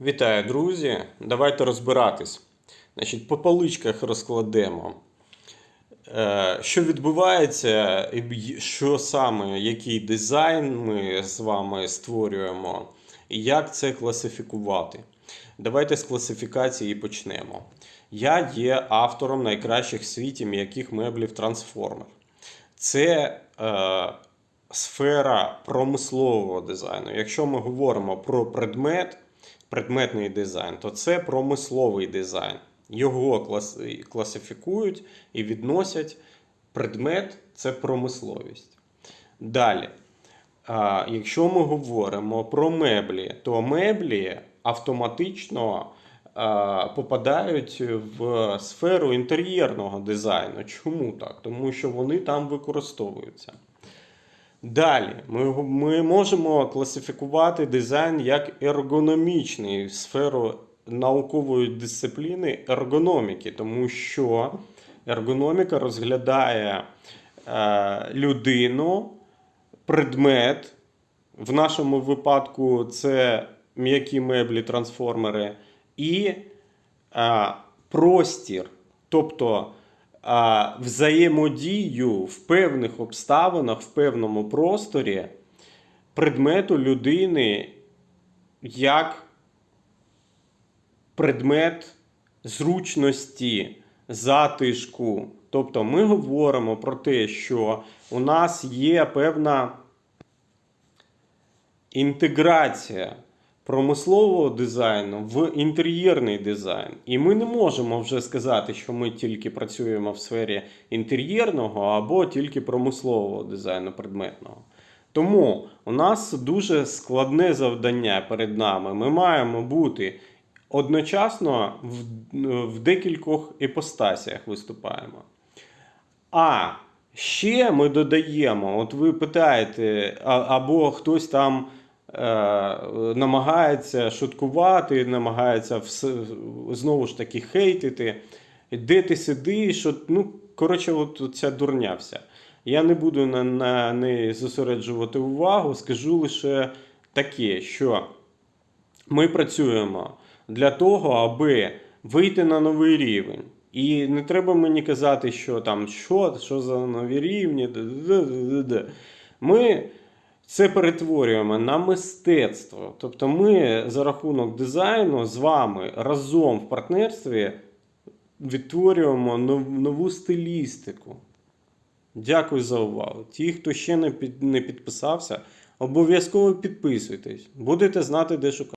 Вітаю, друзі! Давайте розбиратись. Значить, по поличках розкладемо. Е, Що відбувається, що саме, який дизайн ми з вами створюємо, і як це класифікувати. Давайте з класифікації почнемо. Я є автором найкращих в світі м'яких меблів трансформер. Це е, сфера промислового дизайну. Якщо ми говоримо про предмет, предметний дизайн, то це промисловий дизайн. Його клас, класифікують і відносять предмет це промисловість. Далі. А, якщо ми говоримо про меблі, то меблі автоматично а, попадають в сферу інтер'єрного дизайну. Чому так? Тому що вони там використовуються. Далі, ми, ми можемо класифікувати дизайн як ергономічний в сферу наукової дисципліни ергономіки, тому що ергономіка розглядає е, людину, предмет. В нашому випадку це м'які меблі, трансформери, і е, простір, тобто е, взаємодію в певних обставинах, в певному просторі предмету людини як предмет зручності, затишку. Тобто ми говоримо про те, що у нас є певна інтеграція промислового дизайну в інтер'єрний дизайн. І ми не можемо вже сказати, що ми тільки працюємо в сфері інтер'єрного або тільки промислового дизайну предметного. Тому у нас дуже складне завдання перед нами. Ми маємо бути одночасно в, в декількох іпостасіях виступаємо. А ще ми додаємо, от ви питаєте, або хтось там намагається шуткувати, намагається вс- знову ж таки хейтити. Де ти сидиш? От, ну, коротше, от ця дурня вся. Я не буду на, на неї зосереджувати увагу, скажу лише таке, що ми працюємо для того, аби вийти на новий рівень. І не треба мені казати, що там що, що за нові рівні. Ми це перетворюємо на мистецтво. Тобто ми за рахунок дизайну з вами разом в партнерстві відтворюємо нову стилістику. Дякую за увагу. Ті, хто ще не підписався, обов'язково підписуйтесь. Будете знати, де шукати.